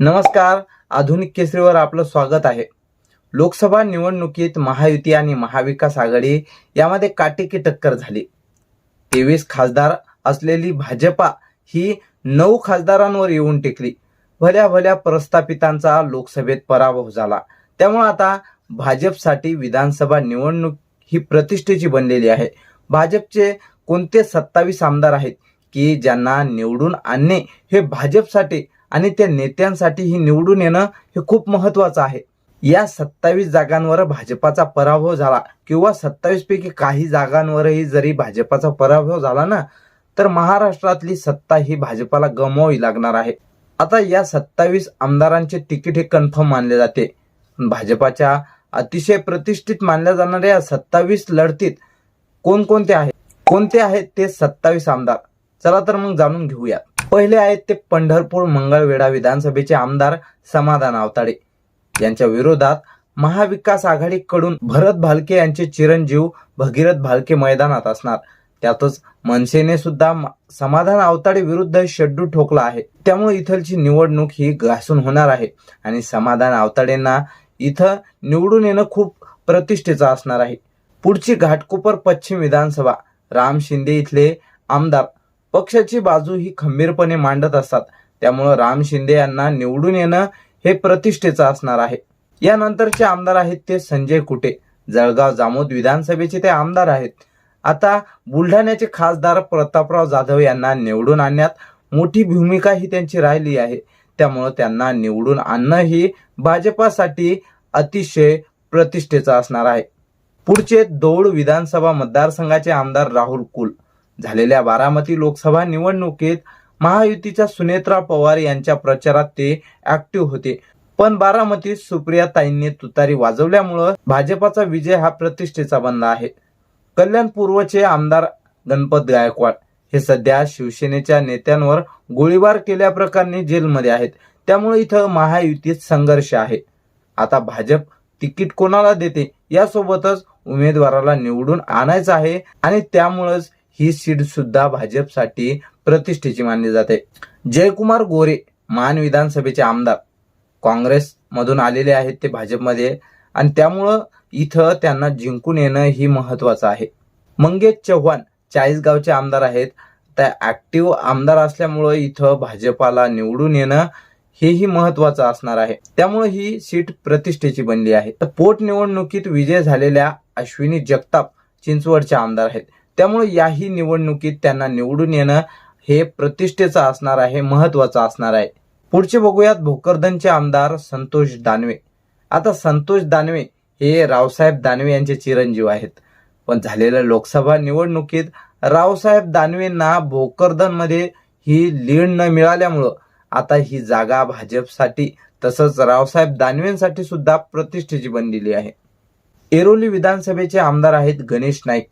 नमस्कार. आधुनिक केसरीवर आपलं स्वागत आहे. लोकसभा निवडणुकीत महायुती आणि महाविकास आघाडी यामध्ये काटेकी टक्कर झाली. तेवीस खासदार असलेली भाजपा ही नऊ खासदारांवर येऊन टेकली. भल्या भल्या प्रस्थापितांचा लोकसभेत पराभव झाला. त्यामुळे आता भाजपसाठी विधानसभा निवडणूक ही प्रतिष्ठेची बनलेली आहे. भाजपचे कोणते सत्तावीस आमदार आहेत की ज्यांना निवडून आणणे हे भाजपसाठी आणि त्या नेत्यांसाठी ही निवडून येणं हे खूप महत्वाचं आहे. या सत्तावीस जागांवर भाजपाचा पराभव झाला किंवा सत्तावीस पैकी काही जागांवरही जरी भाजपाचा पराभव झाला ना तर महाराष्ट्रातली सत्ता ही भाजपाला गमवावी लागणार आहे. आता या सत्तावीस आमदारांचे तिकीट हे कन्फर्म मानले जाते. भाजपाच्या अतिशय प्रतिष्ठित मानल्या जाणाऱ्या सत्तावीस लढतीत कोणकोणते आहेत कोणते आहेत ते सत्तावीस आमदार? चला तर मग जाणून घेऊया पहिले आहेत ते पंढरपूर मंगळवेढा विधानसभेचे आमदार समाधान आवताडे. यांच्या विरोधात महाविकास आघाडीकडून भरत भालके यांचे चिरंजीव भगीरथ भालके मैदानात असणार. त्यातच मनसेने सुद्धा समाधान आवताडे विरुद्ध शेड्डू ठोकला आहे. त्यामुळे इथलची निवडणूक ही घासून होणार आहे आणि समाधान आवताडेंना इथं निवडून येणं खूप प्रतिष्ठेचं असणार आहे. पुढची घाटकोपर पश्चिम विधानसभा राम शिंदे इथले आमदार पक्षाची बाजू ही खंबीरपणे मांडत असतात. त्यामुळं राम शिंदे यांना निवडून येणं हे प्रतिष्ठेचं असणार आहे. यानंतरचे आमदार आहेत ते संजय कुटे. जळगाव जामोद विधानसभेचे ते आमदार आहेत. आता बुलढाण्याचे खासदार प्रतापराव जाधव यांना निवडून आणण्यात मोठी भूमिका ही त्यांची राहिली आहे. त्यामुळं त्यांना निवडून आणणं ही भाजपासाठी अतिशय प्रतिष्ठेचं असणार आहे. पुढचे दौड विधानसभा मतदारसंघाचे आमदार राहुल कुल. झालेल्या बारामती लोकसभा निवडणुकीत महायुतीच्या सुनेत्रा पवार यांच्या प्रचारात ते ऍक्टिव्ह होते. पण बारामतीत सुप्रिया ताईंनी तुतारी वाजवल्यामुळं भाजपाचा विजय हा प्रतिष्ठेचा बनला आहे. कल्याण पूर्वचे आमदार गणपत गायकवाड हे सध्या शिवसेनेच्या नेत्यांवर गोळीबार केल्याप्रकरणी जेलमध्ये आहेत. त्यामुळे इथं महायुतीत संघर्ष आहे. आता भाजप तिकीट कोणाला देते? यासोबतच उमेदवाराला निवडून आणायचं आहे आणि त्यामुळेच ही सीट सुद्धा भाजपसाठी प्रतिष्ठेची मानली जाते. जयकुमार गोरे मान विधानसभेचे आमदार. काँग्रेस मधून आलेले आहेत ते भाजपमध्ये आणि त्यामुळं इथं त्यांना जिंकून येणं ही महत्वाचं आहे. मंगेश चव्हाण चाळीसगावचे आमदार आहेत. त्या ऍक्टिव्ह आमदार असल्यामुळं इथं भाजपाला निवडून येणं हेही महत्वाचं असणार आहे. त्यामुळे ही सीट प्रतिष्ठेची बनली आहे. तर पोटनिवडणुकीत विजय झालेल्या अश्विनी जगताप चिंचवडचे आमदार आहेत. त्यामुळे याही निवडणुकीत त्यांना निवडून येणं हे प्रतिष्ठेचं असणार आहे महत्वाचं असणार आहे. पुढचे बघूयात भोकरदनचे आमदार संतोष दानवे. आता संतोष दानवे हे रावसाहेब दानवे यांचे चिरंजीव आहेत. पण झालेल्या लोकसभा निवडणुकीत रावसाहेब दानवेंना भोकरदनमध्ये ही लीड न मिळाल्यामुळं आता ही जागा भाजपसाठी तसंच रावसाहेब दानवेंसाठी सुद्धा प्रतिष्ठेची बनलेली आहे. एरोली विधानसभेचे आमदार आहेत गणेश नाईक.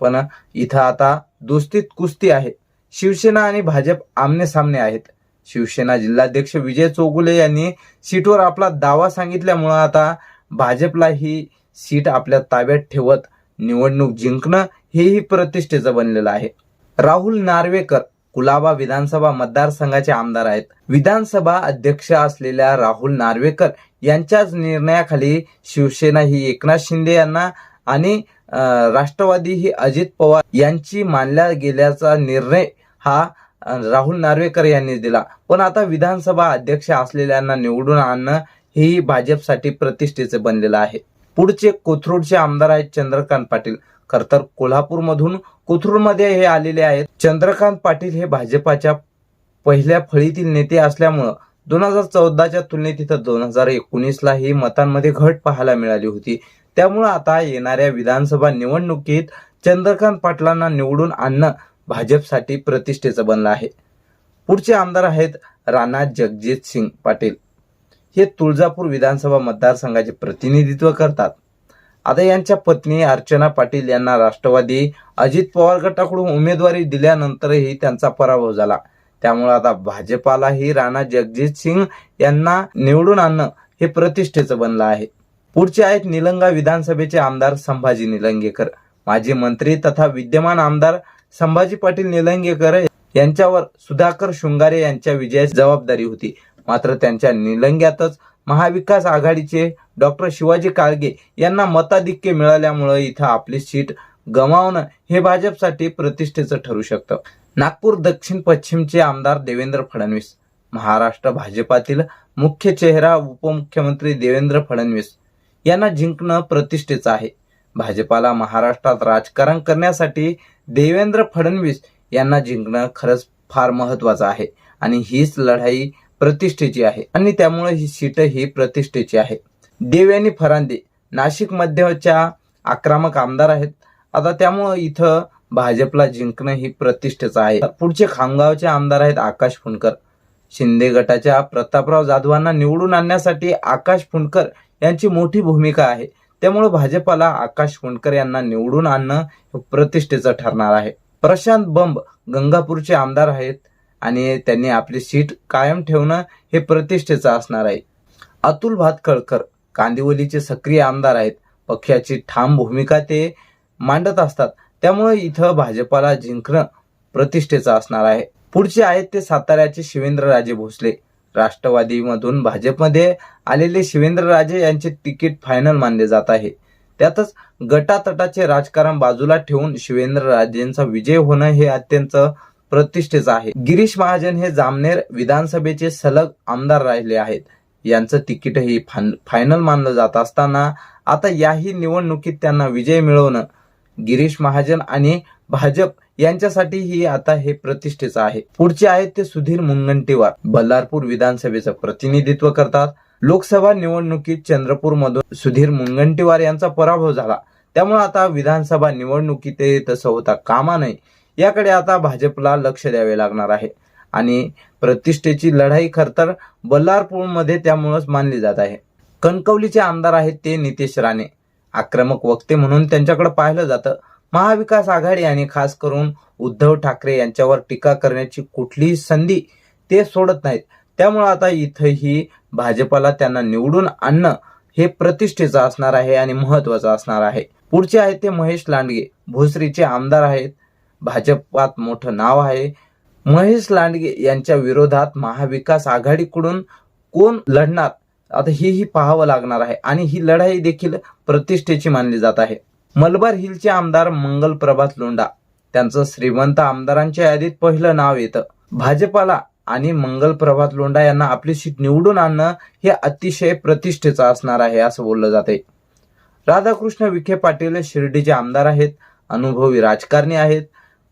पण इथं आता दोस्तीत कुस्ती आहे. शिवसेना आणि भाजप आमने सामने आहेत. शिवसेना जिल्हाध्यक्ष विजय चौगुले यांनी सीटवर आपला दावा सांगितल्यामुळं आता भाजपला ही सीट आपल्या ताब्यात ठेवत निवडणूक जिंकणं हेही प्रतिष्ठेचं बनलेलं आहे. राहुल नार्वेकर कुलाबा विधानसभा मतदारसंघाचे आमदार आहेत. विधानसभा अध्यक्ष असलेल्या राहुल नार्वेकर यांच्याच निर्णयाखाली शिवसेना ही एकनाथ शिंदे यांना आणि राष्ट्रवादी ही अजित पवार यांची मानल्या गेल्याचा निर्णय हा राहुल नार्वेकर यांनी दिला. पण आता विधानसभा अध्यक्ष असलेल्यांना निवडून आणणं ही भाजपसाठी प्रतिष्ठेचे बनलेलं आहे. पुढचे कोथरूडचे आमदार आहेत चंद्रकांत पाटील. खर तर कोल्हापूरमधून कोथरूडमध्ये हे आलेले आहेत. चंद्रकांत पाटील हे भाजपाच्या पहिल्या फळीतील नेते असल्यामुळं दोन हजार चौदाच्या तुलनेत इथं दोन हजार एकोणीसला ही मतांमध्ये घट पाहायला मिळाली होती. त्यामुळं आता येणाऱ्या विधानसभा निवडणुकीत चंद्रकांत पाटलांना निवडून आणणं भाजपसाठी प्रतिष्ठेचं बनलं आहे. पुढचे आमदार आहेत राणा जगजित सिंग पाटील. हे तुळजापूर विधानसभा मतदारसंघाचे प्रतिनिधित्व करतात. आता यांच्या पत्नी अर्चना पाटील यांना राष्ट्रवादी अजित पवार गटाकडून उमेदवारी दिल्यानंतरही त्यांचा पराभव झाला. त्यामुळे आता भाजपालाही राणा जगजित सिंग यांना निवडून आणणं हे प्रतिष्ठेचं बनलं आहे. पुढचे आहेत निलंगा विधानसभेचे आमदार संभाजी निलंगेकर. माजी मंत्री तथा विद्यमान आमदार संभाजी पाटील निलंगेकर यांच्यावर सुधाकर शृंगारे यांच्या विजयाची जबाबदारी होती. मात्र त्यांच्या निलंग्यातच महाविकास आघाडीचे डॉक्टर शिवाजी काळगे यांना मताधिक्य मिळाल्यामुळे इथं आपली सीट गमावणं हे भाजपसाठी प्रतिष्ठेचं ठरू शकतं. नागपूर दक्षिण पश्चिमचे आमदार देवेंद्र फडणवीस महाराष्ट्र भाजपातील मुख्य चेहरा उपमुख्यमंत्री देवेंद्र फडणवीस यांना जिंकणं प्रतिष्ठेचं आहे. भाजपाला महाराष्ट्रात राजकारण करण्यासाठी देवेंद्र फडणवीस यांना जिंकणं खरंच फार महत्वाचं आहे आणि हीच लढाई प्रतिष्ठेची आहे आणि त्यामुळे ही सीट ही प्रतिष्ठेची आहे. देव आणि फरांदे नाशिक मध्यच्या आक्रमक आमदार आहेत. आता त्यामुळं इथं भाजपला जिंकणं ही प्रतिष्ठेचं आहे. पुढचे खामगावचे आमदार आहेत आकाश फुंडकर. शिंदे गटाच्या प्रतापराव जाधवांना निवडून आणण्यासाठी आकाश फुंडकर यांची मोठी भूमिका आहे. त्यामुळे भाजपाला आकाश फुंडकर यांना निवडून आणणं हे प्रतिष्ठेचं ठरणार आहे. प्रशांत बंब गंगापूरचे आमदार आहेत आणि त्यांनी आपली सीट कायम ठेवणं हे प्रतिष्ठेचं असणार आहे. अतुल भातखळकर कांदिवलीचे सक्रिय आमदार आहेत. पक्षाची ठाम भूमिका ते मांडत असतात. त्यामुळे इथं भाजपाला जिंकणं प्रतिष्ठेचं असणार आहे. पुढचे आहेत ते साताऱ्याचे शिवेंद्रराजे भोसले. राष्ट्रवादीमधून भाजपमध्ये आलेले शिवेंद्रराजे यांचे तिकीट फायनल मानले जात आहे. त्यातच गटातटाचे राजकारण बाजूला ठेवून शिवेंद्रराजेंचा विजय होणं हे अत्यंत प्रतिष्ठेचं आहे. गिरीश महाजन हे जामनेर विधानसभेचे सलग आमदार राहिले आहेत. यांचं तिकीटही फान- फायनल मानलं जात असताना आता याही निवडणुकीत त्यांना विजय मिळवणं गिरीश महाजन आणि भाजप यांच्यासाठी ही आता हे प्रतिष्ठेचं आहे. पुढचे आहेत ते सुधीर मुनगंटीवार. बल्लारपूर विधानसभेचं प्रतिनिधित्व करतात. लोकसभा निवडणुकीत चंद्रपूर मधून सुधीर मुनगंटीवार यांचा पराभव झाला. त्यामुळे आता विधानसभा निवडणुकीत तसं होता कामा नये. याकडे आता भाजपला लक्ष द्यावे लागणार आहे. आणि प्रतिष्ठेची लढाई खर तर बल्लारपूरमध्ये त्यामुळेच मानली जात आहे. कणकवलीचे आमदार आहेत ते नितेश राणे. आक्रमक वक्ते म्हणून त्यांच्याकडे पाहिलं जातं. महाविकास आघाडी आणि खास करून उद्धव ठाकरे यांच्यावर टीका करण्याची कुठलीही संधी ते सोडत नाहीत. त्यामुळे आता इथंही भाजपाला त्यांना निवडून आणणं हे प्रतिष्ठेचं असणार आहे आणि महत्वाचं असणार आहे. पुढचे आहेत ते महेश लांडगे. भोसरीचे आमदार आहेत. भाजपात मोठं नाव आहे. महेश लांडगे यांच्या विरोधात महाविकास आघाडीकडून कोण लढणार? आता हेही पाहावं लागणार आहे आणि ही लढाई देखील प्रतिष्ठेची मानली जात आहे. मलबार हिलचे आमदार मंगल प्रभात लोंडा त्यांचं श्रीमंत आमदारांच्या यादीत पहिलं नाव येतं. भाजपाला आणि मंगल प्रभात लोंडा यांना आपली सीट निवडून आणणं हे अतिशय प्रतिष्ठेचं असणार आहे असं बोललं जाते. राधाकृष्ण विखे पाटील शिर्डीचे आमदार आहेत. अनुभवी राजकारणी आहेत.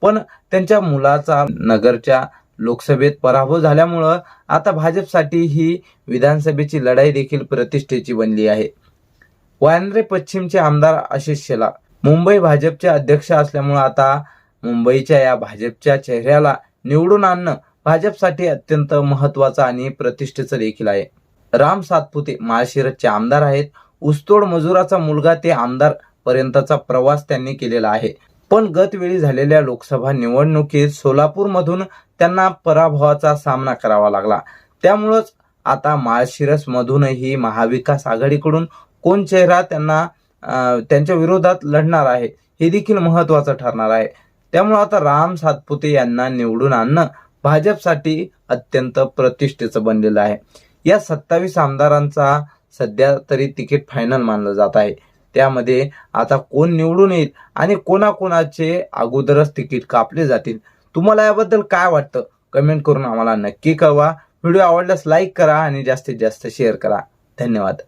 पण त्यांच्या मुलाचा नगरच्या लोकसभेत पराभव झाल्यामुळं आता भाजपसाठी ही विधानसभेची लढाई देखील प्रतिष्ठेची बनली आहे. वांद्रे पश्चिमचे आमदार आशिष शेलार. मुंबई भाजपचे अध्यक्ष असल्यामुळे आता मुंबईच्या या भाजपच्या चेहऱ्याला निवडून आणणं भाजपसाठी अत्यंत महत्वाचं आणि प्रतिष्ठेचं देखील आहे. राम सातपुते माळशिरसचे आमदार आहेत. ऊसतोड मजुराचा मुलगा ते आमदार पर्यंतचा प्रवास त्यांनी केलेला आहे. पण गतवेळी झालेल्या लोकसभा निवडणुकीत सोलापूरमधून त्यांना पराभवाचा सामना करावा लागला. त्यामुळंच आता माळशिरस मधूनही महाविकास आघाडीकडून कोण चेहरा त्यांना त्यांच्या विरोधात लढणार आहे हे देखील महत्वाचं ठरणार आहे. त्यामुळे आता राम सातपुते यांना निवडून आणणं भाजपसाठी अत्यंत प्रतिष्ठेचं बनलेलं आहे. या सत्तावीस आमदारांचा सध्या तरी तिकीट फायनल मानलं जात आहे. त्यामध्ये आता कोण निवडून येईल आणि कोणाकोणाचे अगोदरच तिकीट कापले जातील तुम्हाला याबद्दल काय वाटतं? कमेंट करून आम्हाला नक्की कळवा. व्हिडिओ आवडल्यास लाईक करा आणि जास्तीत जास्त शेअर करा. धन्यवाद.